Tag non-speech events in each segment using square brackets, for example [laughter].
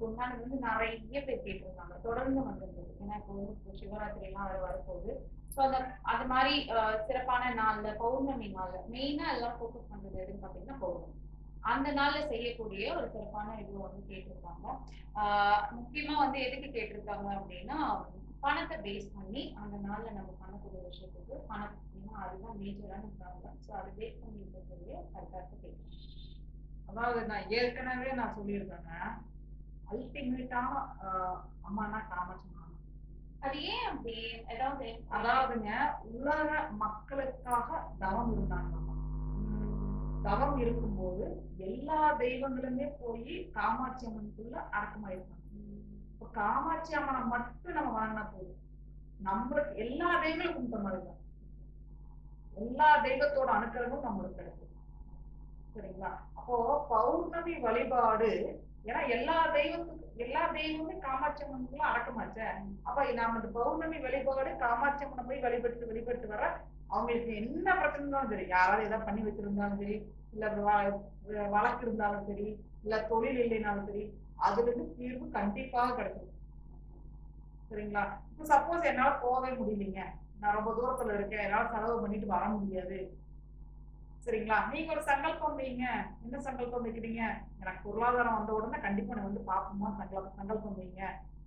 உண்மான் வந்து நிறைய பேர் கேட்டிருந்தாங்க தொடர்ந்து வந்திருந்தது. ஏன்னா இப்போ வந்து இப்போ சிவராத்திரி எல்லாம் வர வரப்போகுது. ஸோ அந்த அது மாதிரி சிறப்பான நாள்ல பௌர்ணமி நாள்ல மெயினா எல்லாம் ஃபோக்கஸ் பண்றது எதுன்னு பார்த்தீங்கன்னா பௌர்ணமி. அந்த நாள்ல செய்யக்கூடிய ஒரு சிறப்பான இது வந்து கேட்டிருக்காங்க. ஆஹ் முக்கியமா வந்து எதுக்கு கேட்டிருக்காங்க அப்படின்னா பணத்தை பேஸ் பண்ணி அந்த நாள்ல நம்ம பண்ணக்கூடிய விஷயத்துக்கு பணம். ஏன்னா அதுதான் மேஜரான ப்ராப்ளம் ஸோ அதை பேஸ் பண்ணி இருக்கக்கூடிய கரெக்டாக கேட்கணும் அதாவது நான் ஏற்கனவே நான் சொல்லியிருக்கேங்க. அல்டிமேட்டான அம்மானா காமாட்சி அது ஏன் அப்படி? ஏதாவது அதாவதுங்க உலக மக்களுக்காக தவம் இருந்தாங்க. தவம் இருக்கும்போது எல்லா தெய்வங்களுமே போய் காமாட்சி அம்மனுக்குள்ள அடக்கமாயிருக்காங்க இப்ப காமாட்சி அம்மனை மட்டும் நம்ம வாங்கினா போதும். நம்மளுக்கு எல்லா தெய்வங்களும் கும்பிட்ட மாதிரி தான். எல்லா தெய்வத்தோட அனுக்கிரகமும் நம்மளுக்கு கிடைக்கும். சரிங்களா? அப்போ பௌர்ணமி வழிபாடு ஏன்னா எல்லா தெய்வத்துக்கும் எல்லா தெய்வமும் காமாட்சி அம்மனுக்குள்ள அடக்கமாச்ச அப்ப நாம இந்த பௌர்ணமி வழிபாடு காமாட்சி அம்மனை போய் வழிபட்டு வழிபட்டு வர அவங்களுக்கு என்ன பிரச்சனை இருந்தாலும் சரி யாராவது ஏதாவது பண்ணி வச்சிருந்தாலும் சரி இல்ல வழக்கு இருந்தாலும் சரி இல்ல தொழில் இல்லைனாலும் சரி அதுல இருந்து தீர்வு கண்டிப்பாக கிடைக்கும். சரிங்களா? இப்ப சப்போஸ் என்னால போகவே முடியலைங்க. நான் ரொம்ப தூரத்துல இருக்கேன். என்னால செலவு பண்ணிட்டு வர முடியாது. சரிங்களா? நீங்க ஒரு சங்கல்பம் வைங்க. என்ன சங்கல்பம் வைக்கிறீங்க? எனக்கு பொருளாதாரம் வந்த உடனே கண்டிப்பா நான் வந்து பாப்போமா சங்கல்பம் சங்கல்பம் வைங்க.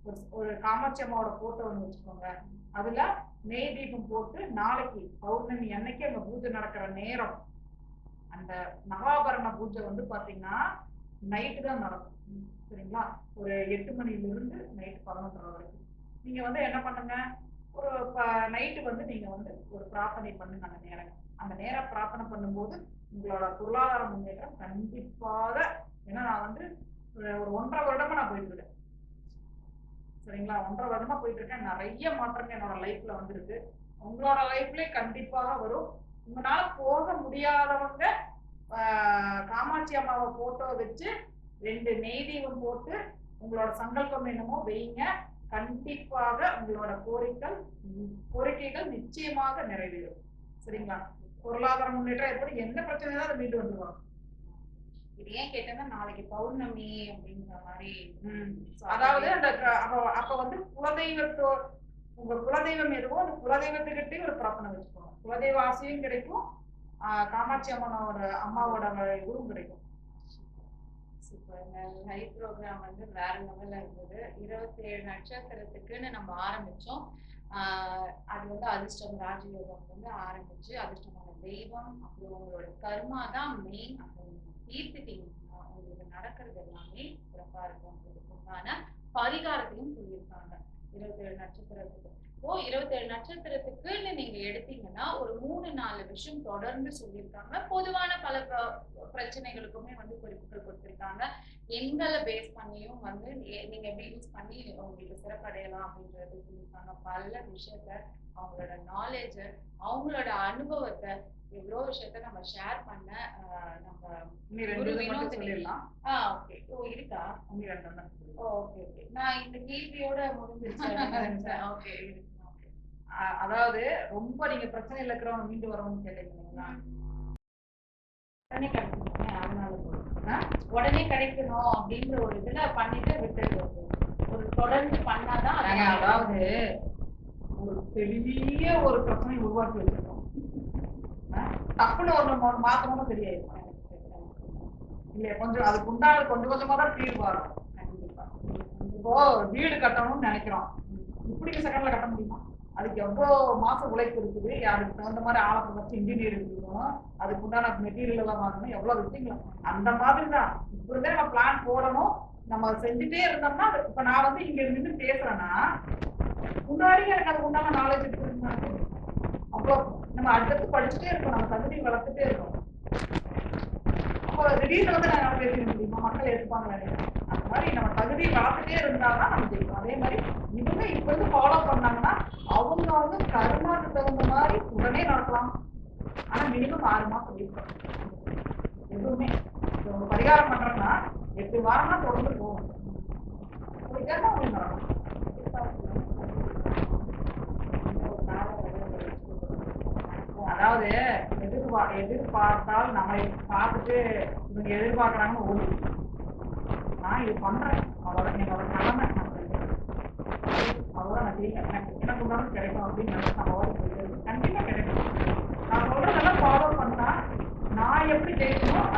ஒரு ஒரு காமாட்சி அம்மாவோட போட்டோ ஒன்று வச்சுக்கோங்க. அதுல நெய் தீபம் போட்டு நாளைக்கு பௌர்ணமி அன்னைக்கு அங்க பூஜை நடக்கிற நேரம். அந்த நவாபரண பூஜை வந்து பாத்தீங்கன்னா நைட்டு தான் நடக்கும். சரிங்களா? ஒரு எட்டு மணில இருந்து நைட்டு பதினொன்றரை வரைக்கும். நீங்க வந்து என்ன பண்ணுங்க? ஒரு நைட்டு வந்து நீங்க வந்து ஒரு பிரார்த்தனை பண்ணுங்க அந்த நேரம். அந்த நேரம் பிரார்த்தனை பண்ணும்போது உங்களோட பொருளாதார முன்னேற்றம் கண்டிப்பாக ஏன்னா நான் வந்து ஒரு ஒன்றரை வருடமா நான் போயிட்டு இருக்கேன். சரிங்களா? ஒன்றரை வருடமா போயிட்டு இருக்கேன். நிறைய மாற்றங்கள் என்னோட லைஃப்ல வந்திருக்கு. உங்களோட லைஃப்லயே கண்டிப்பாக வரும். உங்களால போக முடியாதவங்க காமாட்சி அம்மாவை போட்டோ வச்சு ரெண்டு நெய் தீபம் போட்டு உங்களோட சங்கல்பம் என்னமோ வெயிங்க கண்டிப்பாக உங்களோட கோரிக்கைகள் கோரிக்கைகள் நிச்சயமாக நிறைவேறும். சரிங்களா? பொருளாதார முன்னேற்றம் எப்படி எந்த பிரச்சனை அதை மீண்டு வந்துருவாங்க இது ஏன் கேட்டேன்னா நாளைக்கு பௌர்ணமி அப்படிங்கிற மாதிரி. அதாவது அந்த அப்ப அப்ப வந்து குலதெய்வத்தோ உங்க குலதெய்வம் எதுவோ அந்த குலதெய்வத்துக்கிட்டே ஒரு பிரார்த்தனை வச்சுக்கோங்க. குலதெய்வ ஆசையும் கிடைக்கும். காமாட்சி அம்மனோட அம்மாவோட இதுவும் கிடைக்கும். சூப்பர் லைவ் ப்ரோக்ராம் வந்து வேற லெவல்ல இருந்தது. இருபத்தி ஏழு நட்சத்திரத்துக்குன்னு நம்ம ஆரம்பிச்சோம். அது வந்து அதிர்ஷ்டம் ராஜயோகம் வந்து ஆரம்பிச்சு அதிர்ஷ்டமான தெய்வம் அப்புறம் உங்களோட கர்மா தான் மெயின் அப்புறம் தீர்த்துட்டீங்கன்னா உங்களுக்கு நடக்கிறது எல்லாமே சிறப்பா இருக்கும். உண்டான பரிகாரத்தையும் சொல்லியிருக்காங்க. இருபத்தேழு நட்சத்திரத்துக்கு இப்போ இருபத்தேழு நட்சத்திரத்துக்குன்னு நீங்க எடுத்தீங்கன்னா ஒரு மூணு நாலு விஷயம் தொடர்ந்து சொல்லியிருக்காங்க. பொதுவான பல பிரச்சனைகளுக்குமே வந்து குறிப்புகள் கொடுத்திருக்காங்க. எண்களை பேஸ் பண்ணியும் வந்து நீங்க எப்படி யூஸ் பண்ணி உங்களுக்கு சிறப்படையலாம் அப்படின்றது சொல்லியிருக்காங்க. பல விஷயத்த அவங்களோட நாலேஜ் அவங்களோட அனுபவத்தை எவ்வளோ விஷயத்த நம்ம ஷேர் பண்ண நம்ம. சொல்லிடலாம். ஆ ஓகே ஓ இருக்கா. ஓகே ஓகே நான் இந்த கேள்வியோட முடிஞ்சிருச்சு [laughs] ஓகே அதாவது ரொம்ப நீங்க பிரச்சனையில இருக்கிறவங்க மீண்டு வரணும்னு கேட்டீங்க இல்லைங்களா? உடனே கிடைக்கணும் அதனால? உடனே கிடைக்கணும் அப்படின்ற ஒரு இதுல பண்ணிட்டு விட்டுடுறது ஒரு தொடர்ந்து பண்ணாதான் அதாவது ஒரு பெரிய ஒரு பிரச்சனை உருவாக்கி வச்சிருக்கோம். டக்குன்னு ஒரு நம்ம மாத்தணும்னு தெரியாது இல்லையா கொஞ்சம் அதுக்கு உண்டான கொஞ்சம் கொஞ்சமா தான் தீர்வு வரும் இப்போ வீடு கட்டணும்னு நினைக்கிறோம். இப்படி செகண்ட்ல கட்ட முடியுமா? அதுக்கு எவ்வளோ மாதம் உழைப்பு இருக்குது? அதுக்கு தகுந்த மாதிரி ஆளை வச்சு இன்ஜினியர் இருக்கணும் அதுக்கு உண்டான மெட்டீரியல் எல்லாம் வாங்கணும். எவ்வளோ விஷயங்களும் அந்த மாதிரி தான் இப்போ நம்ம பிளான் போடணும். நம்ம செஞ்சுட்டே இருந்தோம்னா அது- இப்போ நான் வந்து இங்க இருந்து பேசுறேன்னா முன்னாடி எனக்கு அதுக்கு உண்டான நாலேஜ் இருக்குதுன்னு அவ்வளோ நம்ம அடுத்தடுத்து படிச்சுட்டே இருக்கோம் நம்ம தகுதி வளர்த்துட்டே இருக்கோம் அப்போ திடீர்னு வந்து நாங்கள் பேச முடியுமா? மக்கள் ஏற்றுப்பாங்களா அந்த மாதிரி நம்ம தகுதி வளர்த்துட்டே இருந்தால்தான் நம்ம ஜெயிக்கும் அதே மாதிரி இவங்க இப்போ இருந்து ஃபாலோ பண்ணாங்கன்னா கருமாக்கு தகுந்த மாதிரி உடனே நடக்கலாம். ஆனா மினிமம் ஆறு மாசம் இருக்கும் எதுவுமே. இப்ப ஒரு பரிகாரம் பண்றோம்னா எட்டு வாரம்னா தொடர்ந்து போகும். போயிட்டா உங்களுக்கு நடக்கும். அதாவது எதிர்பா எதிர்பார்த்தால் நம்மளை பார்த்துட்டு இவங்க எதிர்பார்க்கறாங்கன்னு ஓடி. நான் இது பண்றேன். அவ்வளவுதான் என்னோட கடமை. நான் அவ்வளவுதான் நான் செய்யல எனக்கு எனக்கு உண்டானது கிடைக்கும் அப்படின்னு நினைச்சு நம்ம